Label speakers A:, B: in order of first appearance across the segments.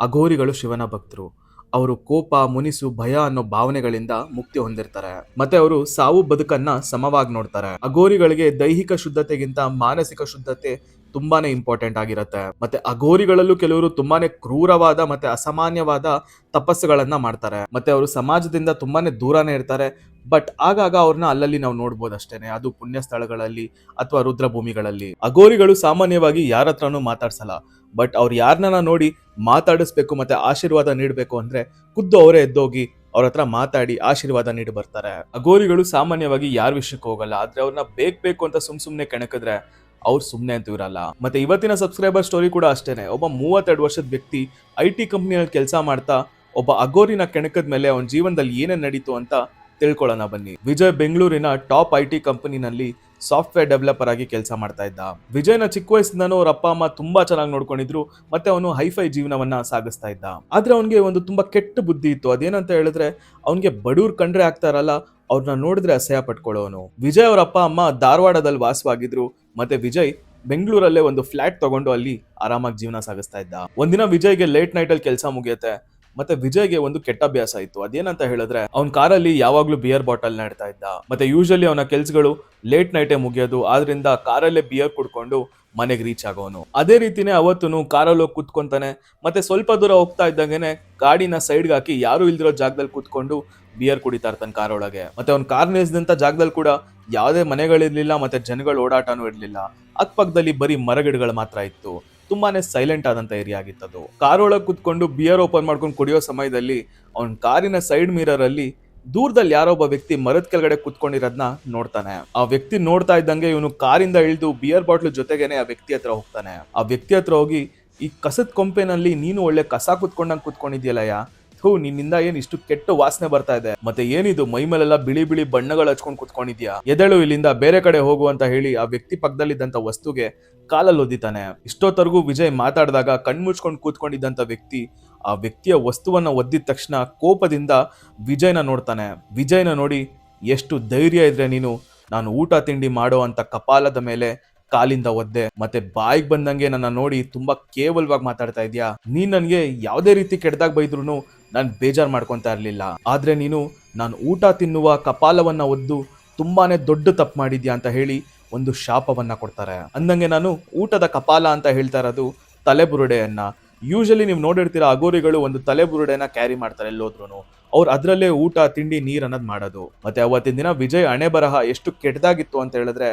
A: ಅಘೋರಿಗಳು ಶಿವನ ಭಕ್ತರು. ಅವರು ಕೋಪ, ಮುನಿಸು, ಭಯ ಅನ್ನೋ ಭಾವನೆಗಳಿಂದ ಮುಕ್ತಿ ಹೊಂದಿರ್ತಾರೆ. ಮತ್ತೆ ಅವರು ಸಾವು ಬದುಕನ್ನ ಸಮವಾಗಿ ನೋಡ್ತಾರೆ. ಅಘೋರಿಗಳಿಗೆ ದೈಹಿಕ ಶುದ್ಧತೆಗಿಂತ ಮಾನಸಿಕ ಶುದ್ಧತೆ ತುಂಬಾನೇ ಇಂಪಾರ್ಟೆಂಟ್ ಆಗಿರುತ್ತೆ. ಮತ್ತೆ ಅಘೋರಿಗಳಲ್ಲೂ ಕೆಲವರು ತುಂಬಾನೇ ಕ್ರೂರವಾದ ಮತ್ತೆ ಅಸಾಮಾನ್ಯವಾದ ತಪಸ್ಸುಗಳನ್ನ ಮಾಡ್ತಾರೆ. ಮತ್ತೆ ಅವರು ಸಮಾಜದಿಂದ ತುಂಬಾನೇ ದೂರನೇ ಇರ್ತಾರೆ. ಬಟ್ ಆಗಾಗ ಅವ್ರನ್ನ ಅಲ್ಲಲ್ಲಿ ನಾವು ನೋಡ್ಬೋದು ಅಷ್ಟೇನೆ ಅದು ಪುಣ್ಯ ಸ್ಥಳಗಳಲ್ಲಿ ಅಥವಾ ರುದ್ರಭೂಮಿಗಳಲ್ಲಿ. ಅಘೋರಿಗಳು ಸಾಮಾನ್ಯವಾಗಿ ಯಾರತ್ರನೂ ಮಾತಾಡ್ಸಲ್ಲ. ಬಟ್ ಅವ್ರು ಯಾರನ್ನ ನೋಡಿ ಮಾತಾಡಿಸ್ಬೇಕು ಮತ್ತೆ ಆಶೀರ್ವಾದ ನೀಡಬೇಕು ಅಂದ್ರೆ ಖುದ್ದು ಅವರೇ ಎದ್ದೋಗಿ ಅವ್ರ ಹತ್ರ ಮಾತಾಡಿ ಆಶೀರ್ವಾದ ನೀಡಿ ಬರ್ತಾರೆ. ಅಗೋರಿಗಳು ಸಾಮಾನ್ಯವಾಗಿ ಯಾರ ವಿಷಯಕ್ಕೆ ಹೋಗಲ್ಲ, ಆದ್ರೆ ಅವ್ರನ್ನ ಬೇಕ್ ಬೇಕು ಅಂತ ಸುಮ್ ಸುಮ್ನೆ ಕೆಣಕಿದ್ರೆ ಅವ್ರು ಸುಮ್ಮನೆ ಅಂತೂ ಇರಲ್ಲ. ಮತ್ತೆ ಇವತ್ತಿನ ಸಬ್ಸ್ಕ್ರೈಬರ್ ಸ್ಟೋರಿ ಕೂಡ ಅಷ್ಟೇನೆ. ಒಬ್ಬ ಮೂವತ್ತೆರಡು ವರ್ಷದ ವ್ಯಕ್ತಿ ಐ ಟಿ ಕಂಪ್ನಿಯಲ್ಲಿ ಕೆಲಸ ಮಾಡ್ತಾ ಒಬ್ಬ ಅಗೋರಿನ ಕೆಣಕದ ಮೇಲೆ ಅವನ ಜೀವನದಲ್ಲಿ ಏನೇನು ನಡೀತು ಅಂತ ತಿಳ್ಕೊಳ್ಳೋಣ ಬನ್ನಿ. ವಿಜಯ್ ಬೆಂಗಳೂರಿನ ಟಾಪ್ ಐ ಟಿ ಕಂಪನಿನಲ್ಲಿ ಸಾಫ್ಟ್ವೇರ್ ಡೆವಲಪರ್ ಆಗಿ ಕೆಲಸ ಮಾಡ್ತಾ ಇದ್ದ. ವಿಜಯ್ನ ಚಿಕ್ಕ ವಯಸ್ಸಿಂದನೂ ಅವ್ರ ಅಪ್ಪ, ಅಮ್ಮ ತುಂಬಾ ಚೆನ್ನಾಗಿ ನೋಡ್ಕೊಂಡಿದ್ರು, ಮತ್ತೆ ಅವನು ಹೈಫೈ ಜೀವನವನ್ನ ಸಾಗಿಸ್ತಾ ಇದ್ದ. ಆದ್ರೆ ಅವನಿಗೆ ಒಂದು ತುಂಬಾ ಕೆಟ್ಟ ಬುದ್ಧಿ ಇತ್ತು. ಅದೇನಂತ ಹೇಳಿದ್ರೆ, ಅವನಿಗೆ ಬಡವ್ರು ಕಂಡ್ರೆ ಆಗ್ತಾರಲ್ಲ ಅವ್ರನ್ನ ನೋಡಿದ್ರೆ ಅಸಹ್ಯ ಪಟ್ಕೊಳ್ಳೋನು ವಿಜಯ್ ಅವರ ಅಪ್ಪ, ಅಮ್ಮ ಧಾರವಾಡದಲ್ಲಿ ವಾಸವಾಗಿದ್ರು, ಮತ್ತೆ ವಿಜಯ್ ಬೆಂಗಳೂರಲ್ಲೇ ಒಂದು ಫ್ಲಾಟ್ ತಗೊಂಡು ಅಲ್ಲಿ ಆರಾಮಾಗಿ ಜೀವನ ಸಾಗಿಸ್ತಾ ಇದ್ದ. ಒಂದಿನ ವಿಜಯ್ಗೆ ಲೇಟ್ ನೈಟ್ ಅಲ್ಲಿ ಕೆಲಸ ಮುಗಿಯುತ್ತೆ. ಮತ್ತೆ ವಿಜಯ್ಗೆ ಒಂದು ಕೆಟ್ಟ ಅಭ್ಯಾಸ ಇತ್ತು. ಅದೇನಂತ ಹೇಳಿದ್ರೆ, ಅವ್ನ ಕಾರಲ್ಲಿ ಯಾವಾಗ್ಲೂ ಬಿಯರ್ ಬಾಟಲ್ ಇಡ್ತಾ ಇದ್ದ. ಮತ್ತೆ ಯೂಶಲಿ ಅವನ ಕೆಲ್ಸಗಳು ಲೇಟ್ ನೈಟೇ ಮುಗಿಯೋದು, ಆದ್ರಿಂದ ಕಾರಲ್ಲೇ ಬಿಯರ್ ಕುಡ್ಕೊಂಡು ಮನೆಗೆ ರೀಚ್ ಆಗೋನು. ಅದೇ ರೀತಿನೇ ಅವತ್ತೂ ಕಾರಲ್ಲಿ ಹೋಗಿ ಕುತ್ಕೊಂತಾನೆ, ಮತ್ತೆ ಸ್ವಲ್ಪ ದೂರ ಹೋಗ್ತಾ ಇದ್ದಂಗೆನೆ ಗಾಡಿನ ಸೈಡ್ಗೆ ಹಾಕಿ ಯಾರು ಇಲ್ದಿರೋ ಜಾಗದಲ್ಲಿ ಕುತ್ಕೊಂಡು ಬಿಯರ್ ಕುಡಿತಾ ಇರ್ತಾನೆ ಕಾರ್ ಒಳಗೆ. ಮತ್ತೆ ಅವ್ನ ಕಾರ್ ನಿಲ್ಸಿದಂತ ಜಾಗದಲ್ಲಿ ಕೂಡ ಯಾವುದೇ ಮನೆಗಳಿರ್ಲಿಲ್ಲ, ಮತ್ತೆ ಜನಗಳು ಓಡಾಟನೂ ಇರಲಿಲ್ಲ. ಅಕ್ಕಪಕ್ಕದಲ್ಲಿ ಬರೀ ಮರಗಿಡಗಳು ಮಾತ್ರ ಇತ್ತು. ತುಂಬಾನೇ ಸೈಲೆಂಟ್ ಆದಂತ ಏರಿಯಾ ಅದು ಕಾರ್ ಒಳಗೆ ಕುತ್ಕೊಂಡು ಬಿಯರ್ ಓಪನ್ ಮಾಡ್ಕೊಂಡು ಕುಡಿಯೋ ಸಮಯದಲ್ಲಿ ಅವನ ಕಾರಿನ ಸೈಡ್ ಮಿರರ್ ಅಲ್ಲಿ ದೂರದಲ್ಲಿ ಯಾರೋ ಒಬ್ಬ ವ್ಯಕ್ತಿ ಮರದ ಕೆಳಗಡೆ ಕುತ್ಕೊಂಡಿರೋದನ್ನ ನೋಡ್ತಾನೆ. ಆ ವ್ಯಕ್ತಿ ನೋಡ್ತಾ ಇದ್ದಂಗೆ ಇವನು ಕಾರಿಂದ ಇಳಿದು ಬಿಯರ್ ಬಾಟ್ಲು ಜೊತೆಗೇನೆ ಆ ವ್ಯಕ್ತಿ ಹತ್ರ ಹೋಗ್ತಾನೆ. ಆ ವ್ಯಕ್ತಿ ಹತ್ರ ಹೋಗಿ, ಈ ಕಸದ ಕೊಂಪೆನಲ್ಲಿ ನೀನು ಒಳ್ಳೆ ಕಸ ಕುತ್ಕೊಂಡಂಗೆ ಕುತ್ಕೊಂಡಿದ್ಯಲ್ಲಯ್ಯ? ಥೂ, ನಿನ್ನಿಂದ ಏನ್ ಇಷ್ಟು ಕೆಟ್ಟ ವಾಸನೆ ಬರ್ತಾ ಇದೆ? ಮತ್ತೆ ಏನಿದು? ಮೈ ಮೇಲೆಲ್ಲ ಬಿಳಿ ಬಿಳಿ ಬಣ್ಣಗಳು ಹಚ್ಕೊಂಡು ಕುತ್ಕೊಂಡಿದ್ಯಾ? ಎದಳು ಇಲ್ಲಿಂದ ಬೇರೆ ಕಡೆ ಹೋಗು ಅಂತ ಹೇಳಿ ಆ ವ್ಯಕ್ತಿ ಪಕ್ಕದಲ್ಲಿದ್ದಂತ ವಸ್ತುಗೆ ಕಾಲಲ್ಲಿ ಒದ್ದಿತಾನೆ ಇಷ್ಟೊತ್ತರೆಗೂ ವಿಜಯ್ ಮಾತಾಡಿದಾಗ ಕಣ್ಮುಚ್ಕೊಂಡು ಕೂತ್ಕೊಂಡಿದ್ದಂತ ವ್ಯಕ್ತಿ ಆ ವ್ಯಕ್ತಿಯ ವಸ್ತುವನ್ನ ಒದ್ದಿದ ತಕ್ಷಣ ಕೋಪದಿಂದ ವಿಜಯ್ನ ನೋಡ್ತಾನೆ. ವಿಜಯ್ನ ನೋಡಿ, ಎಷ್ಟು ಧೈರ್ಯ ಇದ್ರೆ ನೀನು? ನಾನು ಊಟ ತಿಂಡಿ ಮಾಡೋ ಅಂತ ಕಪಾಲದ ಮೇಲೆ ಕಾಲಿಂದ ಒದ್ದೆ. ಮತ್ತೆ ಬಾಯಿಗೆ ಬಂದಂಗೆ ನನ್ನ ನೋಡಿ ತುಂಬಾ ಕೇವಲವಾಗಿ ಮಾತಾಡ್ತಾ ಇದೀಯಾ? ನೀನ್ ನನ್ಗೆ ಯಾವ್ದೇ ರೀತಿ ಕೆಟ್ಟದಾಗ ಬೈದ್ರು ನಾನು ಬೇಜಾರು ಮಾಡ್ಕೊತಾ ಇರಲಿಲ್ಲ. ಆದರೆ ನೀನು, ನಾನು ಊಟ ತಿನ್ನುವ ಕಪಾಲವನ್ನು ಒದ್ದು ತುಂಬಾ ದೊಡ್ಡ ತಪ್ಪು ಮಾಡಿದ್ಯಾ ಅಂತ ಹೇಳಿ ಒಂದು ಶಾಪವನ್ನು ಕೊಡ್ತಾರೆ. ಅಂದಂಗೆ ನಾನು ಊಟದ ಕಪಾಲ ಅಂತ ಹೇಳ್ತಾ ಇರೋದು ತಲೆಬುರುಡೆಯನ್ನು. ಯೂಶಲಿ ನೀವು ನೋಡಿರ್ತೀರ, ಅಗೋರಿಗಳು ಒಂದು ತಲೆಬುರುಡೆನ ಕ್ಯಾರಿ ಮಾಡ್ತಾರೆ ಎಲ್ಲೋದ್ರು ಅವ್ರು ಅದರಲ್ಲೇ ಊಟ, ತಿಂಡಿ, ನೀರು ಅನ್ನೋದು ಮಾಡೋದು. ಮತ್ತೆ ಅವತ್ತಿನ ದಿನ ವಿಜಯ್ ಹಣೆ ಬರಹ ಎಷ್ಟು ಕೆಟ್ಟದಾಗಿತ್ತು ಅಂತ ಹೇಳಿದ್ರೆ,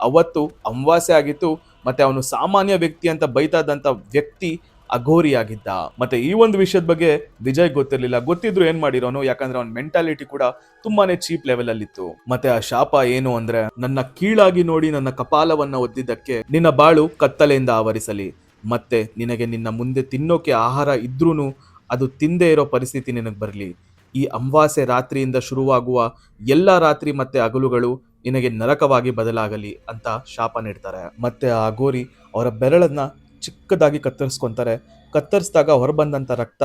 A: ಅವತ್ತು ಅಮಾವಾಸ್ಯೆ ಆಗಿತ್ತು, ಮತ್ತೆ ಅವನು ಸಾಮಾನ್ಯ ವ್ಯಕ್ತಿ ಅಂತ ಬೈತಾ ಇದ್ದಂತ ವ್ಯಕ್ತಿ ಅಘೋರಿ ಆಗಿದ್ದ ಮತ್ತೆ ಈ ಒಂದು ವಿಷಯದ ಬಗ್ಗೆ ವಿಜಯ್ ಗೊತ್ತಿರಲಿಲ್ಲ. ಗೊತ್ತಿದ್ರು ಏನ್ ಮಾಡಿರೋನು? ಯಾಕಂದ್ರೆ ಅವನ ಮೆಂಟಾಲಿಟಿ ಕೂಡ ತುಂಬಾನೇ ಚೀಪ್ ಲೆವೆಲ್ ಅಲ್ಲಿ ಇತ್ತು ಮತ್ತೆ ಆ ಶಾಪ ಏನು ಅಂದ್ರೆ, ನನ್ನ ಕೀಳಾಗಿ ನೋಡಿ ನನ್ನ ಕಪಾಲವನ್ನ ಒದ್ದಿದ್ದಕ್ಕೆ ನಿನ್ನ ಬಾಳು ಕತ್ತಲೆಯಿಂದ ಆವರಿಸಲಿ. ಮತ್ತೆ ನಿನಗೆ ನಿನ್ನ ಮುಂದೆ ತಿನ್ನೋಕೆ ಆಹಾರ ಇದ್ರೂ ಅದು ತಿಂದೇ ಇರೋ ಪರಿಸ್ಥಿತಿ ನಿನಗೆ ಬರಲಿ. ಈ ಅಮಾವಾಸ್ಯೆ ರಾತ್ರಿಯಿಂದ ಶುರುವಾಗುವ ಎಲ್ಲ ರಾತ್ರಿ ಮತ್ತೆ ಹಗಲುಗಳು ನಿನಗೆ ನರಕವಾಗಿ ಬದಲಾಗಲಿ ಅಂತ ಶಾಪ ನೀಡ್ತಾರೆ. ಮತ್ತೆ ಆ ಗೋರಿ ಅವರ ಬೆರಳನ್ನ ಚಿಕ್ಕದಾಗಿ ಕತ್ತರಿಸ್ಕೊಂತಾರೆ. ಕತ್ತರಿಸಿದಾಗ ಹೊರಬಂದಂತ ರಕ್ತ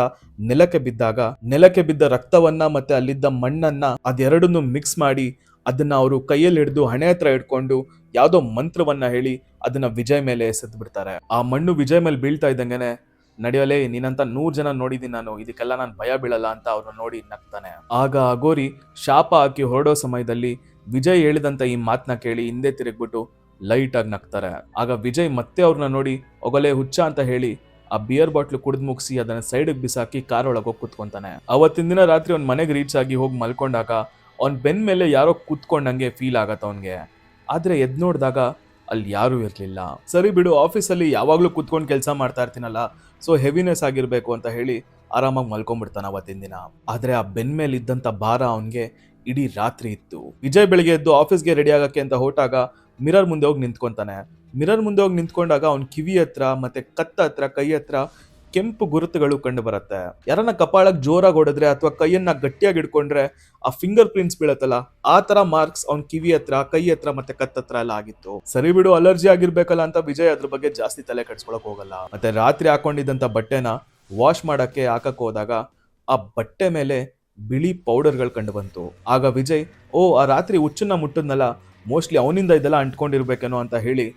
A: ನೆಲಕ್ಕೆ ಬಿದ್ದಾಗ, ನೆಲಕ್ಕೆ ಬಿದ್ದ ರಕ್ತವನ್ನ ಮತ್ತೆ ಅಲ್ಲಿದ್ದ ಮಣ್ಣನ್ನ ಅದೆರಡನ್ನು ಮಿಕ್ಸ್ ಮಾಡಿ ಅದನ್ನ ಅವರು ಕೈಯಲ್ಲಿ ಹಿಡಿದು ಹಣೆ ಹತ್ರ ಇಟ್ಕೊಂಡು ಯಾವುದೋ ಮಂತ್ರವನ್ನ ಹೇಳಿ ಅದನ್ನ ವಿಜಯ್ ಮೇಲೆ ಎಸೆದು ಬಿಡ್ತಾರೆ. ಆ ಮಣ್ಣು ವಿಜಯ್ ಮೇಲೆ ಬೀಳ್ತಾ ಇದ್ದಂಗೆನೆ ನಡೆಯಲೇ ನೀನಂತ ನೂರ್ ಜನ ನೋಡಿದೀನಿ ನಾನು, ಇದಕ್ಕೆಲ್ಲ ನಾನು ಭಯ ಬೀಳಲ್ಲ ಅಂತ ಅವ್ರನ್ನ ನೋಡಿ ನಗ್ತಾನೆ. ಆಗ ಅಗೋರಿ ಶಾಪ ಹಾಕಿ ಹೊರಡೋ ಸಮಯದಲ್ಲಿ ವಿಜಯ್ ಹೇಳಿದಂತ ಈ ಮಾತನ್ನ ಕೇಳಿ ಹಿಂದೆ ತಿರುಗ್ಬಿಟ್ಟು ಲೈಟ್ ಆಗಿ ನಗ್ತಾರೆ. ಆಗ ವಿಜಯ್ ಮತ್ತೆ ಅವ್ರನ್ನ ನೋಡಿ, ಒಗಲೆ ಹುಚ್ಚ ಅಂತ ಹೇಳಿ ಆ ಬಿಯರ್ ಬಾಟ್ಲು ಕುಡಿದು ಮುಗಿಸಿ ಅದನ್ನ ಸೈಡ್ಗೆ ಬಿಸಾಕಿ ಕಾರ್ ಒಳಗೆ ಹೋಗಿ ಕುತ್ಕೊಂತಾನೆ. ಅವತ್ತಿನ ದಿನ ರಾತ್ರಿ ಅವ್ನ ಮನೆಗೆ ರೀಚ್ ಆಗಿ ಹೋಗಿ ಮಲ್ಕೊಂಡಾಗ ಅವ್ನ ಬೆನ್ ಮೇಲೆ ಯಾರೋ ಕುತ್ಕೊಂಡಂಗೆ ಫೀಲ್ ಆಗತ್ತ ಅವನ್ಗೆ. ಆದ್ರೆ ಎದ್ ನೋಡಿದಾಗ ಅಲ್ಲಿ ಯಾರೂ ಇರಲಿಲ್ಲ. ಸರಿ ಬಿಡು ಆಫೀಸಲ್ಲಿ ಯಾವಾಗಲೂ ಕುತ್ಕೊಂಡು ಕೆಲಸ ಮಾಡ್ತಾ ಇರ್ತೀನಲ್ಲ ಸೊ ಹೆವಿನೆಸ್ ಆಗಿರಬೇಕು ಅಂತ ಹೇಳಿ ಆರಾಮಾಗಿ ಮಲ್ಕೊಂಡ್ಬಿಡ್ತಾನೆ ಅವತ್ತಿನ ದಿನ. ಆದ್ರೆ ಆ ಬೆನ್ ಮೇಲೆ ಇದ್ದಂತ ಭಾರ ಅವನಿಗೆ ಇಡೀ ರಾತ್ರಿ ಇತ್ತು. ವಿಜಯ್ ಬೆಳಿಗ್ಗೆ ಎದ್ದು ಆಫೀಸ್ಗೆ ರೆಡಿ ಆಗಕ್ಕೆ ಅಂತ ಹೊರಟಾಗ ಮಿರರ್ ಮುಂದೆ ಹೋಗಿ ನಿಂತ್ಕೊಂತಾನೆ. ಮಿರರ್ ಮುಂದೆ ಹೋಗಿ ನಿಂತ್ಕೊಂಡಾಗ ಅವ್ನ ಕಿವಿ ಹತ್ರ ಮತ್ತೆ ಕತ್ತ ಹತ್ರ, ಕೈ ಹತ್ರ ಕೆಂಪು ಗುರುತುಗಳು ಕಂಡು ಬರುತ್ತೆ. ಯಾರನ್ನ ಕಪಾಳಕ್ಕೆ ಜೋರಾಗಿ ಹೊಡೆದ್ರೆ ಅಥವಾ ಕೈಯನ್ನ ಗಟ್ಟಿಯಾಗಿ ಹಿಡ್ಕೊಂಡ್ರೆ ಆ ಫಿಂಗರ್ ಪ್ರಿಂಟ್ಸ್ ಬೀಳತ್ತಲ್ಲ, ಆ ತರ ಮಾರ್ಕ್ಸ್ ಅವ್ನ ಕಿವಿ ಹತ್ರ, ಕೈ ಹತ್ರ ಮತ್ತೆ ಕತ್ತ ಹತ್ರ ಎಲ್ಲ ಆಗಿತ್ತು. ಸರಿ ಬಿಡು ಅಲರ್ಜಿ ಆಗಿರ್ಬೇಕಲ್ಲ ಅಂತ ವಿಜಯ್ ಅದ್ರ ಬಗ್ಗೆ ಜಾಸ್ತಿ ತಲೆ ಕೆಡ್ಸ್ಕೊಳಕ್ ಹೋಗಲ್ಲ. ಮತ್ತೆ ರಾತ್ರಿ ಹಾಕೊಂಡಿದ್ದಂತ ಬಟ್ಟೆನ ವಾಶ್ ಮಾಡಕ್ಕೆ ಹಾಕಕ್ ಹೋದಾಗ ಆ ಬಟ್ಟೆ ಮೇಲೆ ಬಿಳಿ ಪೌಡರ್ಗಳು ಕಂಡು ಬಂತು. ಆಗ ವಿಜಯ್, ಓ, ಆ ರಾತ್ರಿ ಹುಚ್ಚನ್ನ ಮುಟ್ಟದ್ನಲ್ಲ ಮೋಸ್ಟ್ಲಿ ಅವನಿಂದ ಇದೆಲ್ಲ ಅಂಟ್ಕೊಂಡಿರ್ಬೇಕೇನೋ ಅಂತ ಹೇಳಿ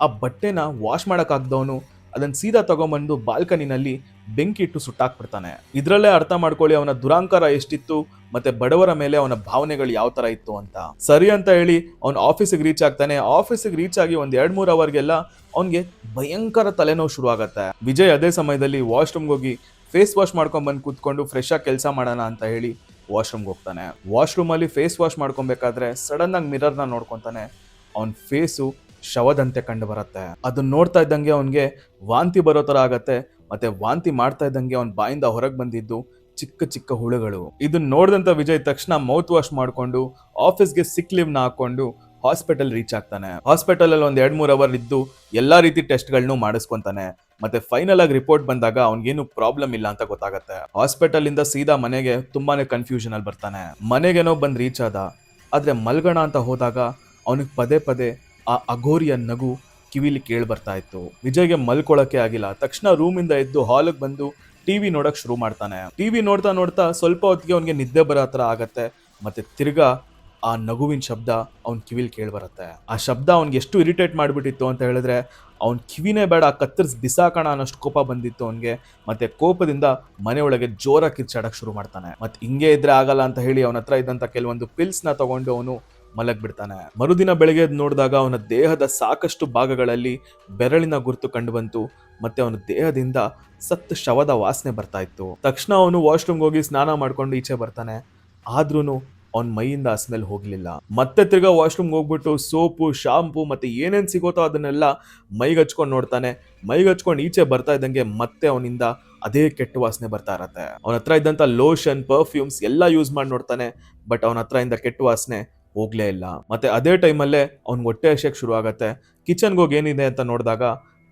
A: ಆ ಬಟ್ಟೆನ ವಾಶ್ ಮಾಡೋಕ್ಕಾಗ್ದವನು ಅದನ್ನು ಸೀದಾ ತಗೊಂಬಂದು ಬಾಲ್ಕನಿನಲ್ಲಿ ಬೆಂಕಿ ಇಟ್ಟು ಸುಟ್ಟಾಕ್ಬಿಡ್ತಾನೆ. ಇದರಲ್ಲೇ ಅರ್ಥ ಮಾಡ್ಕೊಳ್ಳಿ ಅವನ ದುರಾಂಕಾರ ಎಷ್ಟಿತ್ತು ಮತ್ತೆ ಬಡವರ ಮೇಲೆ ಅವನ ಭಾವನೆಗಳು ಯಾವ ತರ ಇತ್ತು ಅಂತ. ಸರಿ ಅಂತ ಹೇಳಿ ಅವನ ಆಫೀಸಿಗೆ ರೀಚ್ ಆಗ್ತಾನೆ. ಆಫೀಸಿಗೆ ರೀಚ್ ಆಗಿ ಒಂದ್ ಎರಡ್ ಮೂರ್ ಅವರ್ಗೆಲ್ಲ ಅವನಿಗೆ ಭಯಂಕರ ತಲೆನೋವು ಶುರು ಆಗತ್ತೆ ವಿಜಯ್ ಅದೇ ಸಮಯದಲ್ಲಿ ವಾಶ್ರೂಮ್ಗೆ ಹೋಗಿ ಫೇಸ್ ವಾಶ್ ಮಾಡ್ಕೊಂಡ್ ಬಂದು ಕೂತ್ಕೊಂಡು ಫ್ರೆಶ್ ಆಗಿ ಕೆಲಸ ಮಾಡೋಣ ಅಂತ ಹೇಳಿ ವಾಶ್ರೂಮ್ಗೆ ಹೋಗ್ತಾನೆ. ವಾಶ್ರೂಮಲ್ಲಿ ಫೇಸ್ ವಾಶ್ ಮಾಡ್ಕೊಬೇಕಾದ್ರೆ ಸಡನ್ ಆಗಿ ಮಿರರ್ನ ನೋಡ್ಕೊತಾನೆ. ಅವನ ಫೇಸು ಶವದಂತೆ ಕಂಡು ಬರುತ್ತೆ. ಅದನ್ನ ನೋಡ್ತಾ ಇದ್ದಂಗೆ ಅವನಿಗೆ ವಾಂತಿ ಬರೋ ಥರ ಆಗತ್ತೆ. ಮತ್ತೆ ವಾಂತಿ ಮಾಡ್ತಾ ಇದ್ದಂಗೆ ಅವನ್ ಬಾಯಿಂದ ಹೊರಗೆ ಬಂದಿದ್ದು ಚಿಕ್ಕ ಚಿಕ್ಕ ಹುಳುಗಳು. ಇದನ್ನ ನೋಡಿದಂತ ವಿಜಯ್ ತಕ್ಷಣ ಮೌತ್ ವಾಶ್ ಮಾಡ್ಕೊಂಡು ಆಫೀಸ್ಗೆ ಸಿಕ್ ಲೀವ್ನ ಹಾಕೊಂಡು ಹಾಸ್ಪಿಟಲ್ ರೀಚ್ ಆಗ್ತಾನೆ. ಹಾಸ್ಪಿಟಲ್ ಅಲ್ಲಿ ಒಂದ್ ಎರಡ್ ಮೂರ್ ಅವರ್ ಇದ್ದು ಎಲ್ಲಾ ರೀತಿ ಟೆಸ್ಟ್ಗಳನ್ನು ಮಾಡಿಸ್ಕೊಂತಾನೆ. ಮತ್ತೆ ಫೈನಲ್ ಆಗಿ ರಿಪೋರ್ಟ್ ಬಂದಾಗ ಅವ್ನಿಗೇನು ಪ್ರಾಬ್ಲಮ್ ಇಲ್ಲ ಅಂತ ಗೊತ್ತಾಗತ್ತೆ. ಹಾಸ್ಪಿಟಲ್ ಇಂದ ಸೀದಾ ಮನೆಗೆ ತುಂಬಾನೇ ಕನ್ಫ್ಯೂಷನ್ ಅಲ್ಲಿ ಬರ್ತಾನೆ. ಮನೆಗೇನೋ ಬಂದ್ ರೀಚ್ ಆದ. ಆದ್ರೆ ಮಲ್ಗಣ ಅಂತ ಹೋದಾಗ ಅವನಿಗೆ ಪದೇ ಪದೇ ಆ ಅಘೋರಿಯ ನಗು ಕಿವಿಲಿ ಕೇಳಿ ಬರ್ತಾ ಇತ್ತು. ವಿಜಯ್ಗೆ ಮಲ್ಕೊಳಕ್ಕೆ ಆಗಿಲ್ಲ. ತಕ್ಷಣ ರೂಮಿಂದ ಎದ್ದು ಹಾಲ್ಗೆ ಬಂದು ಟಿವಿ ನೋಡಕ್ ಶುರು ಮಾಡ್ತಾನೆ. ಟಿವಿ ನೋಡ್ತಾ ನೋಡ್ತಾ ಸ್ವಲ್ಪ ಹೊತ್ತಿಗೆ ಅವನಿಗೆ ನಿದ್ದೆ ಬರೋ ಹತ್ರ ಆಗತ್ತೆ. ಮತ್ತೆ ತಿರ್ಗಾ ಆ ನಗುವಿನ ಶಬ್ದ ಅವ್ನ ಕಿವಿಲಿ ಕೇಳಿ ಬರುತ್ತೆ. ಆ ಶಬ್ದ ಅವ್ನಿಗೆ ಎಷ್ಟು ಇರಿಟೇಟ್ ಮಾಡಿಬಿಟ್ಟಿತ್ತು ಅಂತ ಹೇಳಿದ್ರೆ, ಅವ್ನ ಕಿವಿನೇ ಬೇಡ, ಕತ್ತರಿಸಿ ಬಿಸಾಕೋಣ ಅನ್ನೋಷ್ಟು ಕೋಪ ಬಂದಿತ್ತು ಅವನಿಗೆ. ಮತ್ತೆ ಕೋಪದಿಂದ ಮನೆಯೊಳಗೆ ಜೋರ ಕಿರ್ಚಾಡಕ್ಕೆ ಶುರು ಮಾಡ್ತಾನೆ. ಮತ್ತೆ ಹಿಂಗೆ ಇದ್ರೆ ಆಗಲ್ಲ ಅಂತ ಹೇಳಿ ಅವನ ಹತ್ರ ಇದ್ದಂಥ ಕೆಲವೊಂದು ಪಿಲ್ಸ್ನ ತಗೊಂಡು ಅವನು ಮಲಗ್ ಬಿಡ್ತಾನೆ ಮರುದಿನ ಬೆಳಗ್ಗೆ ನೋಡಿದಾಗ ಅವನ ದೇಹದ ಸಾಕಷ್ಟು ಭಾಗಗಳಲ್ಲಿ ಬೆರಳಿನ ಗುರುತು ಕಂಡುಬಂತು ಮತ್ತೆ ಅವನ ದೇಹದಿಂದ ಸತ್ತು ಶವದ ವಾಸನೆ ಬರ್ತಾ ಇತ್ತು. ತಕ್ಷಣ ಅವನು ವಾಶ್ರೂಮ್ಗೆ ಹೋಗಿ ಸ್ನಾನ ಮಾಡ್ಕೊಂಡು ಈಚೆ ಬರ್ತಾನೆ. ಆದ್ರೂನು ಅವನ ಮೈಯಿಂದ ಆ ಸ್ಮೆಲ್ ಹೋಗ್ಲಿಲ್ಲ. ಮತ್ತೆ ತಿರ್ಗಾ ವಾಶ್ರೂಮ್ಗೆ ಹೋಗ್ಬಿಟ್ಟು ಸೋಪು ಶಾಂಪು ಮತ್ತೆ ಏನೇನ್ ಸಿಗೋತೋ ಅದನ್ನೆಲ್ಲ ಮೈಗೆ ಹಚ್ಕೊಂಡು ನೋಡ್ತಾನೆ. ಮೈಗೆ ಹಚ್ಕೊಂಡು ಈಚೆ ಬರ್ತಾ ಇದ್ದಂಗೆ ಮತ್ತೆ ಅವನಿಂದ ಅದೇ ಕೆಟ್ಟ ವಾಸನೆ ಬರ್ತಾ ಇರತ್ತೆ. ಅವನ ಹತ್ರ ಇದ್ದಂತ ಲೋಷನ್ ಪರ್ಫ್ಯೂಮ್ಸ್ ಎಲ್ಲ ಯೂಸ್ ಮಾಡಿ ನೋಡ್ತಾನೆ ಬಟ್ ಅವನ ಹತ್ರ ಇಂದ ಕೆಟ್ಟ ವಾಸನೆ ಹೋಗ್ಲೇ ಇಲ್ಲ. ಮತ್ತೆ ಅದೇ ಟೈಮಲ್ಲೇ ಅವ್ನ್ ಹೊಟ್ಟೆ ಹಸಿಯಕ್ಕೆ ಶುರು ಆಗತ್ತೆ. ಕಿಚನ್ಗೆ ಹೋಗಿ ಏನಿದೆ ಅಂತ ನೋಡಿದಾಗ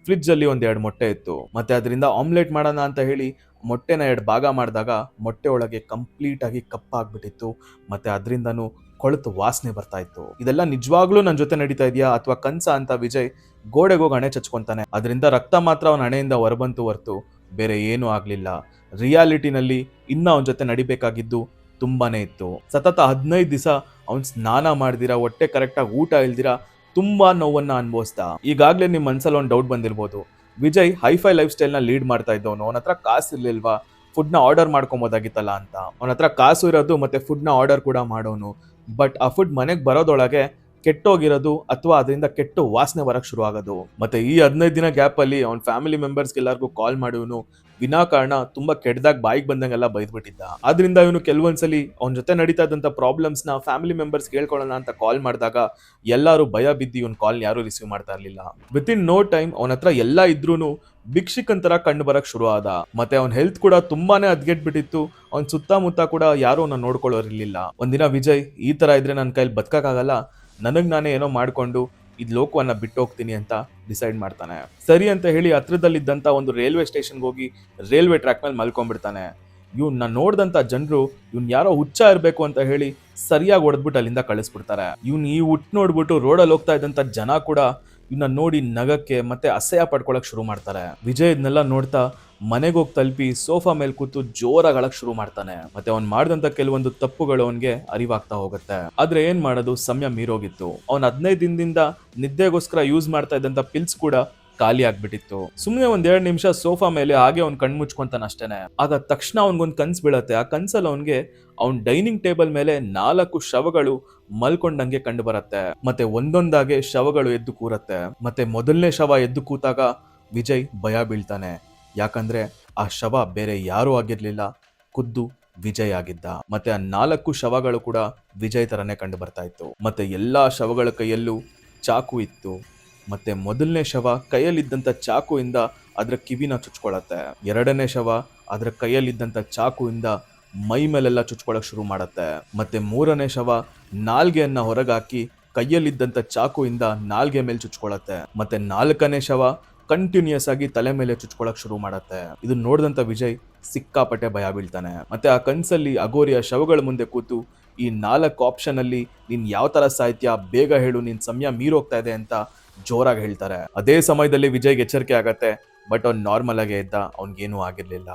A: ಫ್ರಿಡ್ಜಲ್ಲಿ ಒಂದ್ ಎರಡು ಮೊಟ್ಟೆ ಇತ್ತು. ಮತ್ತೆ ಅದರಿಂದ ಆಮ್ಲೆಟ್ ಮಾಡೋಣ ಅಂತ ಹೇಳಿ ಮೊಟ್ಟೆನ ಎರಡು ಭಾಗ ಮಾಡಿದಾಗ ಮೊಟ್ಟೆ ಒಳಗೆ ಕಂಪ್ಲೀಟ್ ಆಗಿ ಕಪ್ಪಾಗ್ಬಿಟ್ಟಿತ್ತು. ಮತ್ತೆ ಅದರಿಂದನೂ ಕೊಳತು ವಾಸನೆ ಬರ್ತಾ ಇತ್ತು. ಇದೆಲ್ಲ ನಿಜವಾಗ್ಲೂ ನನ್ನ ಜೊತೆ ನಡೀತಾ ಇದೆಯಾ ಅಥವಾ ಕನ್ಸ ಅಂತ ವಿಜಯ್ ಗೋಡೆಗೆ ಹೋಗಿ ಹಣೆ ಚಚ್ಕೊತಾನೆ. ಅದರಿಂದ ರಕ್ತ ಮಾತ್ರ ಅವನ ಹಣೆಯಿಂದ ಹೊರಬಂತು ಹೊರತು ಬೇರೆ ಏನೂ ಆಗಲಿಲ್ಲ. ರಿಯಾಲಿಟಿನಲ್ಲಿ ಇನ್ನ ಅವನ ಜೊತೆ ನಡಿಬೇಕಾಗಿದ್ದು ತುಂಬಾನೇ ಇತ್ತು. ಸತತ ಹದಿನೈದು ದಿವಸ ಅವ್ನು ಸ್ನಾನ ಮಾಡ್ದಿರಾ, ಹೊಟ್ಟೆ ಕರೆಕ್ಟಾಗಿ ಊಟ ಇಲ್ದಿರಾ ತುಂಬಾ ನೋವನ್ನ ಅನುಭವಿಸ್ತಾ. ಈಗಾಗ್ಲೇ ನಿಮ್ಮ ಮನ್ಸಲ್ಲಿ ಒಂದು ಡೌಟ್ ಬಂದಿರ್ಬೋದು. ವಿಜಯ್ ಹೈಫೈ ಲೈಫ್ ಸ್ಟೈಲ್ನ ಲೀಡ್ ಮಾಡ್ತಾ ಇದ್ದವನು. ಅವನ ಹತ್ರ ಕಾಸು ಇರ್ಲಿಲ್ವಾ? ಫುಡ್ನ ಆರ್ಡರ್ ಮಾಡ್ಕೊಬೋದಾಗಿತ್ತಲ್ಲ ಅಂತ. ಅವನ ಹತ್ರ ಕಾಸು ಇರೋದು ಮತ್ತೆ ಫುಡ್ನ ಆರ್ಡರ್ ಕೂಡ ಮಾಡೋನು. ಬಟ್ ಆ ಫುಡ್ ಮನೆಗೆ ಬರೋದೊಳಗೆ ಕೆಟ್ಟೋಗಿರೋದು ಅಥವಾ ಅದರಿಂದ ಕೆಟ್ಟು ವಾಸನೆ ಬರಕ್ ಶುರು ಆಗೋದು ಮತ್ತೆ ಈ ಹದಿನೈದು ದಿನ ಗ್ಯಾಪ್ ಅಲ್ಲಿ ಅವ್ನ ಫ್ಯಾಮಿಲಿ ಮೆಂಬರ್ಸ್ ಎಲ್ಲರಿಗೂ ಕಾಲ್ ಮಾಡಿವನು. ವಿನಾಕಾರಣ ತುಂಬಾ ಕೆಟ್ಟದಾಗ ಬಾಯಿಗೆ ಬಂದಂಗೆಲ್ಲ ಬೈದ್ಬಿಟ್ಟಿದ್ದ. ಆದ್ರಿಂದ ಇವನು ಕೆಲವೊಂದ್ಸಲಿ ಅವನ ಜೊತೆ ನಡೀತಾ ಇದ್ದಂಥ ಪ್ರಾಬ್ಲಮ್ಸ್ನ ಫ್ಯಾಮಿಲಿ ಮೆಂಬರ್ಸ್ ಕೇಳ್ಕೊಳ್ಳೋಣ ಅಂತ ಕಾಲ್ ಮಾಡಿದಾಗ ಎಲ್ಲರೂ ಭಯ ಬಿದ್ದು ಇವನ್ ಕಾಲ್ ಯಾರು ರಿಸೀವ್ ಮಾಡ್ತಾ ಇರ್ಲಿಲ್ಲ. ವಿತ್ ಇನ್ ನೋ ಟೈಮ್ ಅವನ ಹತ್ರ ಎಲ್ಲ ಇದ್ರೂ ಭಿಕ್ಷಿಕನ್ ತರ ಕಂಡು ಬರಕ್ ಶುರು ಆದ. ಮತ್ತೆ ಅವನ ಹೆಲ್ತ್ ಕೂಡ ತುಂಬಾನೇ ಬಿಟ್ಟಿತ್ತು ಅವ್ನ ಸುತ್ತಮುತ್ತ ಕೂಡ ಯಾರು ಅವನ್ನ ನೋಡ್ಕೊಳ್ಳೋರಿರ್ಲಿಲ್ಲ. ಒಂದಿನ ವಿಜಯ್, ಈ ತರ ಇದ್ರೆ ನನ್ನ ಕೈಲಿ ಬದುಕಕ್ಕಾಗಲ್ಲ. ನನಗ್ ನಾನೇ ಏನೋ ಮಾಡ್ಕೊಂಡು ಇದ್ ಲೋಕವನ್ನ ಬಿಟ್ಟು ಹೋಗ್ತೀನಿ ಅಂತ ಡಿಸೈಡ್ ಮಾಡ್ತಾನೆ. ಸರಿ ಅಂತ ಹೇಳಿ ಹತ್ರದಲ್ಲಿದ್ದಂಥ ಒಂದು ರೈಲ್ವೆ ಸ್ಟೇಷನ್ಗೆ ಹೋಗಿ ರೈಲ್ವೆ ಟ್ರ್ಯಾಕ್ ಮೇಲೆ ಮಲ್ಕೊಂಡ್ಬಿಡ್ತಾನೆ. ಇವ್ನ ನೋಡಿದಂಥ ಜನರು ಇವ್ನ ಯಾರೋ ಹುಚ್ಚ ಇರಬೇಕು ಅಂತ ಹೇಳಿ ಸರಿಯಾಗಿ ಹೊಡೆದ್ಬಿಟ್ಟು ಅಲ್ಲಿಂದ ಕಳಿಸ್ಬಿಡ್ತಾರೆ. ಇವ್ನ ಈ ಹುಟ್ಟು ನೋಡ್ಬಿಟ್ಟು ರೋಡಲ್ಲಿ ಹೋಗ್ತಾ ಇದ್ದಂತ ಜನ ಕೂಡ ಇವನ್ನ ನೋಡಿ ನಗಕ್ಕೆ ಮತ್ತೆ ಅಸಹ್ಯ ಪಡ್ಕೊಳಕ್ ಶುರು ಮಾಡ್ತಾರೆ. ವಿಜಯ್ ಇದನ್ನೆಲ್ಲ ನೋಡ್ತಾ ಮನೆಗೆ ಹೋಗಿ ತಲುಪಿ ಸೋಫಾ ಮೇಲೆ ಕೂತು ಅಳಕ್ ಶುರು ಮಾಡ್ತಾನೆ. ಮತ್ತೆ ಅವ್ನ್ ಮಾಡಿದಂತ ಕೆಲವೊಂದು ತಪ್ಪುಗಳು ಅವನ್ಗೆ ಅರಿವಾಗ್ತಾ ಹೋಗುತ್ತೆ. ಆದ್ರೆ ಏನ್ ಮಾಡೋದು, ಸಮಯ ಮೀರೋಗಿತ್ತು. ಅವ್ನ್ ಹದಿನೈದು ದಿನದಿಂದ ನಿದ್ದೆಗೋಸ್ಕರ ಯೂಸ್ ಮಾಡ್ತಾ ಇದ್ದಂತ ಪಿಲ್ಸ್ ಕೂಡ ಖಾಲಿ ಆಗ್ಬಿಟ್ಟಿತ್ತು. ಸುಮ್ಮನೆ ಒಂದ್ ಎರಡ್ ನಿಮಿಷ ಸೋಫಾ ಮೇಲೆ ಹಾಗೆ ಅವ್ನ್ ಕಣ್ ಮುಚ್ಕೊಂತಾನ ಅಷ್ಟೇನೆ. ಆಗ ತಕ್ಷಣ ಅವನ್ಗೊಂದ್ ಕನ್ಸ್ ಬೀಳತ್ತೆ. ಆ ಕನ್ಸಲ್ಲಿ ಅವನ್ಗೆ ಅವ್ನ್ ಡೈನಿಂಗ್ ಟೇಬಲ್ ಮೇಲೆ ನಾಲ್ಕು ಶವಗಳು ಮಲ್ಕೊಂಡಂಗೆ ಕಂಡು ಬರುತ್ತೆ. ಮತ್ತೆ ಒಂದೊಂದಾಗೆ ಶವಗಳು ಎದ್ದು ಕೂರತ್ತೆ. ಮತ್ತೆ ಮೊದಲನೇ ಶವ ಎದ್ದು ಕೂತಾಗ ವಿಜಯ್ ಭಯ ಬೀಳ್ತಾನೆ. ಯಾಕಂದ್ರೆ ಆ ಶವ ಬೇರೆ ಯಾರೂ ಆಗಿರ್ಲಿಲ್ಲ. ಖುದ್ದು ವಿಜಯ್ ಆಗಿದ್ದ. ಮತ್ತೆ ಆ ನಾಲ್ಕು ಶವಗಳು ಕೂಡ ವಿಜಯ್ ತರನೇ ಕಂಡು ಬರ್ತಾ ಇತ್ತು. ಮತ್ತೆ ಎಲ್ಲಾ ಶವಗಳ ಕೈಯಲ್ಲೂ ಚಾಕು ಇತ್ತು. ಮತ್ತೆ ಮೊದಲನೇ ಶವ ಕೈಯಲ್ಲಿದ್ದಂಥ ಚಾಕುವಿಂದ ಅದರ ಕಿವಿನ ಚುಚ್ಕೊಳತ್ತೆ ಎರಡನೇ ಶವ ಅದರ ಕೈಯಲ್ಲಿದ್ದಂಥ ಚಾಕುವಿಂದ ಮೈ ಮೇಲೆಲ್ಲ ಚುಚ್ಕೊಳಕ್ ಶುರು ಮಾಡತ್ತೆ. ಮತ್ತೆ ಮೂರನೇ ಶವ ನಾಲ್ಗೆಯನ್ನ ಹೊರಗಾಕಿ ಕೈಯಲ್ಲಿದ್ದಂಥ ಚಾಕುವಿಂದ ನಾಲ್ಗೆ ಮೇಲೆ ಚುಚ್ಕೊಳತ್ತೆ ಮತ್ತೆ ನಾಲ್ಕನೇ ಶವ ಕಂಟಿನ್ಯೂಸ್ ಆಗಿ ತಲೆ ಮೇಲೆ ಚುಚ್ಕೊಳಕ್ ಶುರು ಮಾಡತ್ತೆ. ಇದು ನೋಡಿದಂತ ವಿಜಯ್ ಸಿಕ್ಕಾಪಟ್ಟೆ ಭಯ ಬೀಳ್ತಾನೆ. ಮತ್ತೆ ಆ ಕನ್ಸಲ್ಲಿ ಅಗೋರಿಯ ಶವಗಳ ಮುಂದೆ ಕೂತು ಈ ನಾಲ್ಕು ಆಪ್ಷನ್ ಅಲ್ಲಿ ನೀನ್ ಯಾವ ತರ ಸಾಹಿತ್ಯ ಬೇಗ ಹೇಳು, ನಿನ್ ಸಮಯ ಮೀರೋಗ್ತಾ ಇದೆ ಅಂತ ಜೋರಾಗಿ ಹೇಳ್ತಾರೆ. ಅದೇ ಸಮಯದಲ್ಲಿ ವಿಜಯ್ಗೆ ಎಚ್ಚರಿಕೆ ಆಗತ್ತೆ, ಬಟ್ ಅವ್ನು ನಾರ್ಮಲ್ ಆಗೇ ಇದ್ದ ಅವ್ನಿಗೇನೂ ಆಗಿರಲಿಲ್ಲ.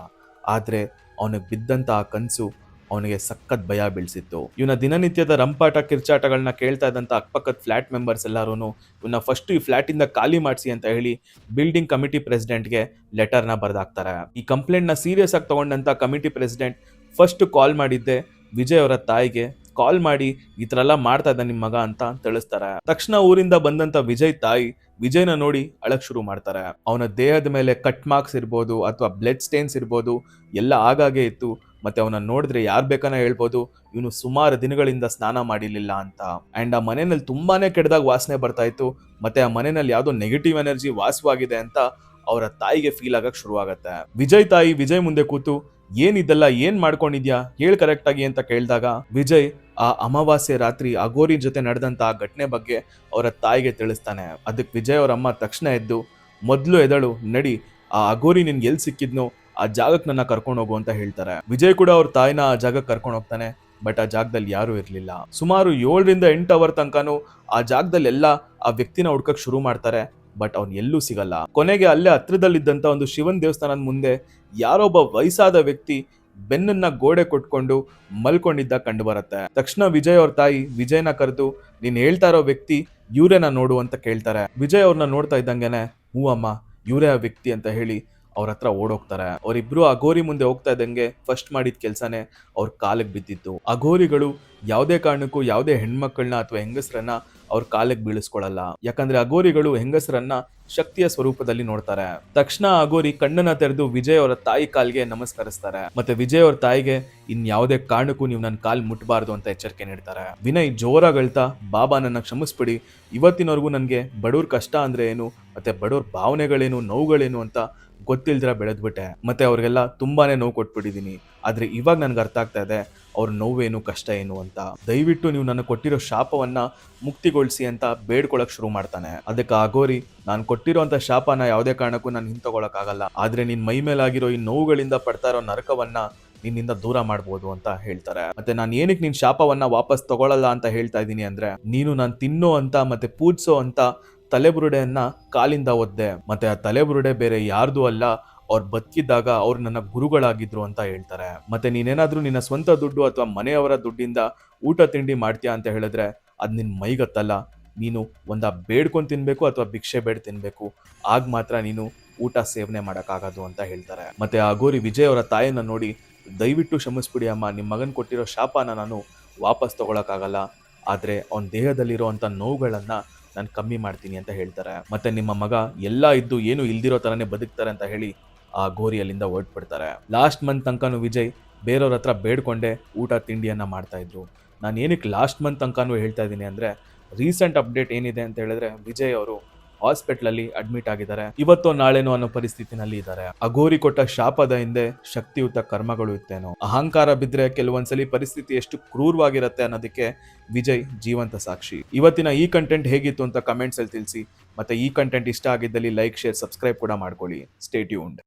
A: ಆದ್ರೆ ಅವನಿಗೆ ಬಿದ್ದಂತ ಆ ಕನಸು ಅವನಿಗೆ ಸಖತ್ ಭಯ ಬೀಳಿಸಿತ್ತು. ಇವನ ದಿನನಿತ್ಯದ ರಂಪಾಟ ಕಿರ್ಚಾಟಗಳನ್ನ ಕೇಳ್ತಾ ಇದ್ದಂತ ಅಕ್ಕಪಕ್ಕದ ಫ್ಲಾಟ್ ಮೆಂಬರ್ಸ್ ಎಲ್ಲರೂ ಇವನ್ನ ಫಸ್ಟ್ ಈ ಫ್ಲಾಟ್ ಇಂದ ಖಾಲಿ ಮಾಡಿಸಿ ಅಂತ ಹೇಳಿ ಬಿಲ್ಡಿಂಗ್ ಕಮಿಟಿ ಪ್ರೆಸಿಡೆಂಟ್ಗೆ ಲೆಟರ್ನ ಬರೆದಾಕ್ತಾರೆ. ಈ ಕಂಪ್ಲೇಂಟ್ನ ಸೀರಿಯಸ್ ಆಗಿ ತಗೊಂಡಂತ ಕಮಿಟಿ ಪ್ರೆಸಿಡೆಂಟ್ ಫಸ್ಟ್ ಕಾಲ್ ಮಾಡಿದ್ದೆ ವಿಜಯ್ ಅವರ ತಾಯಿಗೆ. ಕಾಲ್ ಮಾಡಿ, ಈ ಥರ ಎಲ್ಲ ಮಾಡ್ತಾ ಇದ್ದ ನಿಮ್ಮ ಮಗ ಅಂತ ತಿಳಿಸ್ತಾರೆ. ತಕ್ಷಣ ಊರಿಂದ ಬಂದಂತ ವಿಜಯ್ ತಾಯಿ, ವಿಜಯ್ನ ನೋಡಿ ಅಳಕ್ ಶುರು ಮಾಡ್ತಾರೆ. ಅವನ ದೇಹದ ಮೇಲೆ ಕಟ್ ಮಾರ್ಕ್ಸ್ ಇರ್ಬೋದು ಅಥವಾ ಬ್ಲಡ್ ಸ್ಟೇನ್ಸ್ ಇರ್ಬೋದು, ಎಲ್ಲ ಆಗಾಗೆ ಇತ್ತು. ಮತ್ತೆ ಅವನ ನೋಡಿದ್ರೆ ಯಾರ್ ಬೇಕಾನ ಹೇಳ್ಬೋದು, ಇವನು ಸುಮಾರು ದಿನಗಳಿಂದ ಸ್ನಾನ ಮಾಡಿರ್ಲಿಲ್ಲ ಅಂತ. ಅಂಡ್ ಆ ಮನೆಯಲ್ಲಿ ತುಂಬಾನೇ ಕೆಟ್ಟದಾಗ ವಾಸನೆ ಬರ್ತಾ ಇತ್ತು. ಮತ್ತೆ ಆ ಮನೆಯಲ್ಲಿ ಯಾವುದೋ ನೆಗೆಟಿವ್ ಎನರ್ಜಿ ವಾಸವಾಗಿದೆ ಅಂತ ಅವರ ತಾಯಿಗೆ ಫೀಲ್ ಆಗಕ್ ಶುರುವಾಗತ್ತೆ. ವಿಜಯ್ ತಾಯಿ ವಿಜಯ್ ಮುಂದೆ ಕೂತು ಏನಿದೆಲ್ಲ ಏನ್ ಮಾಡ್ಕೊಂಡಿದ್ಯಾ? ಹೇಳ್ ಕರೆಕ್ಟ್ ಆಗಿ ಅಂತ ಕೇಳಿದಾಗ, ವಿಜಯ್ ಆ ಅಮಾವಾಸ್ಯೆ ರಾತ್ರಿ ಅಘೋರಿ ಜೊತೆ ನಡೆದಂತ ಆ ಘಟನೆ ಬಗ್ಗೆ ಅವರ ತಾಯಿಗೆ ತಿಳಿಸ್ತಾನೆ. ಅದಕ್ಕೆ ವಿಜಯ್ ಅವರ ಅಮ್ಮ ತಕ್ಷಣ ಎದ್ದು, ಮೊದಲು ಎದಳು, ನಡಿ, ಆ ಅಘೋರಿ ನಿನ್ಗೆ ಎಲ್ಲಿ ಸಿಕ್ಕಿದ್ನೋ, ಆ ಜಾಗಕ್ಕೆ ನನ್ನ ಕರ್ಕೊಂಡು ಹೋಗು ಅಂತ ಹೇಳ್ತಾರೆ. ವಿಜಯ್ ಕೂಡ ಅವ್ರ ತಾಯಿನ ಆ ಜಾಗಕ್ಕೆ ಕರ್ಕೊಂಡು ಹೋಗ್ತಾನೆ, ಬಟ್ ಆ ಜಾಗದಲ್ಲಿ ಯಾರೂ ಇರಲಿಲ್ಲ. ಸುಮಾರು ಏಳರಿಂದ ಎಂಟು ಅವರ್ ತನಕನೂ ಆ ಜಾಗದಲ್ಲಿ ಎಲ್ಲ ಆ ವ್ಯಕ್ತಿನ ಹುಡ್ಕಕ್ಕೆ ಶುರು ಮಾಡ್ತಾರೆ, ಬಟ್ ಅವ್ನು ಎಲ್ಲೂ ಸಿಗಲ್ಲ. ಕೊನೆಗೆ ಅಲ್ಲೇ ಹತ್ರದಲ್ಲಿದ್ದಂಥ ಒಂದು ಶಿವನ್ ದೇವಸ್ಥಾನದ ಮುಂದೆ ಯಾರೊಬ್ಬ ವಯಸ್ಸಾದ ವ್ಯಕ್ತಿ ಬೆನ್ನನ್ನ ಗೋಡೆ ಕೊಟ್ಕೊಂಡು ಮಲ್ಕೊಂಡಿದ್ದ ಕಂಡು ಬರುತ್ತೆ. ತಕ್ಷಣ ವಿಜಯ್ ಅವ್ರ ತಾಯಿ ವಿಜಯ್ನ ಕರೆದು, ನೀನ್ ಹೇಳ್ತಾ ಇರೋ ವ್ಯಕ್ತಿ ಇವರೇನ ನೋಡು ಅಂತ ಕೇಳ್ತಾರೆ. ವಿಜಯ್ ಅವ್ರನ್ನ ನೋಡ್ತಾ ಇದ್ದಂಗೆನೆ ಹೂ ಅಮ್ಮ, ಇವರೇ ಆ ವ್ಯಕ್ತಿ ಅಂತ ಹೇಳಿ ಅವ್ರ ಹತ್ರ ಓಡೋಗ್ತಾರೆ. ಅವರಿಬ್ರು ಅಘೋರಿ ಮುಂದೆ ಹೋಗ್ತಾ ಇದ್ದಂಗೆ ಫಸ್ಟ್ ಮಾಡಿದ ಕೆಲಸನೇ ಅವ್ರ ಕಾಲಿಗೆ ಬಿದ್ದಿತ್ತು ಅಘೋರಿಗಳು ಯಾವುದೇ ಕಾರಣಕ್ಕೂ, ಯಾವುದೇ ಹೆಣ್ಮಕ್ಳನ್ನ ಅಥವಾ ಹೆಂಗಸರನ್ನ ಅವ್ರ ಕಾಲಿಗೆ ಬೀಳಿಸ್ಕೊಳ್ಳಲ್ಲ ಯಾಕಂದ್ರೆ ಅಗೋರಿಗಳು ಹೆಂಗಸರನ್ನ ಶಕ್ತಿಯ ಸ್ವರೂಪದಲ್ಲಿ ನೋಡ್ತಾರೆ. ತಕ್ಷಣ ಅಗೋರಿ ಕಣ್ಣನ ಕಣ್ಣನ್ನ ತೆರೆದು ವಿಜಯ್ ಅವರ ತಾಯಿ ಕಾಲ್ಗೆ ನಮಸ್ಕರಿಸ್ತಾರೆ. ಮತ್ತೆ ವಿಜಯ್ ಅವ್ರ ತಾಯಿಗೆ ಇನ್ ಯಾವುದೇ ಕಾರಣಕ್ಕೂ ನೀವು ನನ್ನ ಕಾಲ್ ಮುಟ್ಬಾರ್ದು ಅಂತ ಎಚ್ಚರಿಕೆ ನೀಡ್ತಾರೆ. ವಿನಯ್ ಜೋರಾಗಳ್ತಾ ಬಾಬಾ ನನ್ನ ಕ್ಷಮಿಸ್ಬಿಡಿ. ಇವತ್ತಿನವರೆಗೂ ನನಗೆ ಬಡವ್ರ ಕಷ್ಟ ಅಂದ್ರೆ ಏನು? ಮತ್ತೆ ಬಡವ್ರ ಭಾವನೆಗಳೇನು, ನೋವುಗಳೇನು? ಅಂತ ಗೊತ್ತಿಲ್ದಿರ ಬೆಳೆದ್ಬಿಟ್ಟೆ. ಮತ್ತೆ ಅವ್ರಿಗೆಲ್ಲ ತುಂಬಾನೇ ನೋವು ಕೊಟ್ಬಿಟ್ಟಿದ್ದೀನಿ. ಆದ್ರೆ ಇವಾಗ ನನ್ಗೆ ಅರ್ಥ ಆಗ್ತಾ ಇದೆ, ಅವ್ರ ನೋವೇನು, ಕಷ್ಟ ಏನು ಅಂತ. ದಯವಿಟ್ಟು ನೀವು ನನಗೆ ಕೊಟ್ಟಿರೋ ಶಾಪವನ್ನ ಮುಕ್ತಿಗೊಳಿಸಿ ಅಂತ ಬೇಡ್ಕೊಳಕ್ ಶುರು ಮಾಡ್ತಾನೆ. ಅದಕ್ಕೆ ಆಗೋರಿ ನಾನು ಕೊಟ್ಟಿರೋಂಥ ಶಾಪನ ಯಾವುದೇ ಕಾರಣಕ್ಕೂ ನಾನು ಹಿಂತಗೊಳಕ್ಕಾಗಲ್ಲ. ಆದ್ರೆ ನಿನ್ನ ಮೈ ಮೇಲಾಗಿರೋ ಈ ನೋವುಗಳಿಂದ ಪಡ್ತಾ ಇರೋ ನರಕವನ್ನ ನಿನ್ನಿಂದ ದೂರ ಮಾಡ್ಬೋದು ಅಂತ ಹೇಳ್ತಾರೆ. ಮತ್ತೆ ನಾನು ಏನಕ್ಕೆ ನಿನ್ನ ಶಾಪವನ್ನ ವಾಪಸ್ ತಗೊಳಲ್ಲ ಅಂತ ಹೇಳ್ತಾ ಇದ್ದೀನಿ ಅಂದ್ರೆ, ನೀನು ನಾನು ತಿನ್ನೋ ಅಂತ ಮತ್ತೆ ಪೂಜಿಸೋ ಅಂತ ತಲೆಬುರುಡೆಯನ್ನ ಕಾಲಿಂದ ಒದ್ದೆ. ಮತ್ತೆ ಆ ತಲೆಬುರುಡೆ ಬೇರೆ ಯಾರ್ದು ಅಲ್ಲ, ಅವ್ರು ಬದುಕಿದ್ದಾಗ ಅವ್ರು ನನ್ನ ಗುರುಗಳಾಗಿದ್ರು ಅಂತ ಹೇಳ್ತಾರೆ. ಮತ್ತೆ ನೀನೇನಾದ್ರೂ ನಿನ್ನ ಸ್ವಂತ ದುಡ್ಡು ಅಥವಾ ಮನೆಯವರ ದುಡ್ಡಿಂದ ಊಟ ತಿಂಡಿ ಮಾಡ್ತೀಯಾ ಅಂತ ಹೇಳಿದ್ರೆ ಅದು ನಿನ್ ಮೈಗತ್ತಲ್ಲ. ನೀನು ಒಂದ ಬೇಡ್ಕೊಂಡು ತಿನ್ಬೇಕು ಅಥವಾ ಭಿಕ್ಷೆ ಬೇಡ ತಿನ್ಬೇಕು. ಆಗ ಮಾತ್ರ ನೀನು ಊಟ ಸೇವನೆ ಮಾಡೋಕ್ಕಾಗೋದು ಅಂತ ಹೇಳ್ತಾರೆ. ಮತ್ತೆ ಆ ಗೋರಿ ವಿಜಯ್ ಅವರ ತಾಯಿನ ನೋಡಿ ದಯವಿಟ್ಟು ಕ್ಷಮಿಸ್ಬಿಡಿ ಅಮ್ಮ ನಿಮ್ಮ ಮಗನ್ ಕೊಟ್ಟಿರೋ ಶಾಪನ ನಾನು ವಾಪಸ್ ತಗೊಳಕ್ಕಾಗಲ್ಲ. ಆದ್ರೆ ಅವನ ದೇಹದಲ್ಲಿರುವಂತ ನೋವುಗಳನ್ನ ನಾನು ಕಮ್ಮಿ ಮಾಡ್ತೀನಿ ಅಂತ ಹೇಳ್ತಾರೆ. ಮತ್ತೆ ನಿಮ್ಮ ಮಗ ಎಲ್ಲ ಇದ್ದು ಏನು ಇಲ್ದಿರೋ ತರನೇ ಬದುಕ್ತಾರೆ ಅಂತ ಹೇಳಿ ಆ ಗೋರಿ ಅಲ್ಲಿಂದ ಹೊರಟ್ಬಿಡ್ತಾರೆ. ಲಾಸ್ಟ್ ಮಂತ್ ತನಕನೂ ವಿಜಯ್ ಬೇರೆಯವ್ರ ಹತ್ರ ಬೇಡ್ಕೊಂಡೆ ಊಟ ತಿಂಡಿಯನ್ನ ಮಾಡ್ತಾ ಇದ್ರು. ನಾನು ಏನಕ್ಕೆ ಲಾಸ್ಟ್ ಮಂತ್ ತನಕನೂ ಹೇಳ್ತಾ ಇದ್ದೀನಿ ಅಂದರೆ ರೀಸೆಂಟ್ ಅಪ್ಡೇಟ್ ಏನಿದೆ ಅಂತ ಹೇಳಿದ್ರೆ ವಿಜಯ್ ಅವರು ಹಾಸ್ಪಿಟಲ್ ಅಲ್ಲಿ ಅಡ್ಮಿಟ್ ಆಗಿದ್ದಾರೆ. ಇವತ್ತೋ ನಾಳೆನೋ ಅನ್ನೋ ಪರಿಸ್ಥಿತಿನಲ್ಲಿ ಇದ್ದಾರೆ. ಅಗೋರಿ ಕೊಟ್ಟ ಶಾಪದ ಹಿಂದೆ ಶಕ್ತಿಯುತ ಕರ್ಮಗಳು ಇತ್ತೇನೋ. ಅಹಂಕಾರ ಬಿದ್ರೆ ಕೆಲವೊಂದ್ಸಲಿ ಪರಿಸ್ಥಿತಿ ಎಷ್ಟು ಕ್ರೂರವಾಗಿರುತ್ತೆ ಅನ್ನೋದಕ್ಕೆ ವಿಜಯ್ ಜೀವಂತ ಸಾಕ್ಷಿ. ಇವತ್ತಿನ ಈ ಕಂಟೆಂಟ್ ಹೇಗಿತ್ತು ಅಂತ ಕಮೆಂಟ್ಸ್ ಅಲ್ಲಿ ತಿಳಿಸಿ. ಮತ್ತೆ ಈ ಕಂಟೆಂಟ್ ಇಷ್ಟ ಆಗಿದ್ದಲ್ಲಿ ಲೈಕ್ ಶೇರ್ ಸಬ್ಸ್ಕ್ರೈಬ್ ಕೂಡ ಮಾಡ್ಕೊಳ್ಳಿ. Stay tuned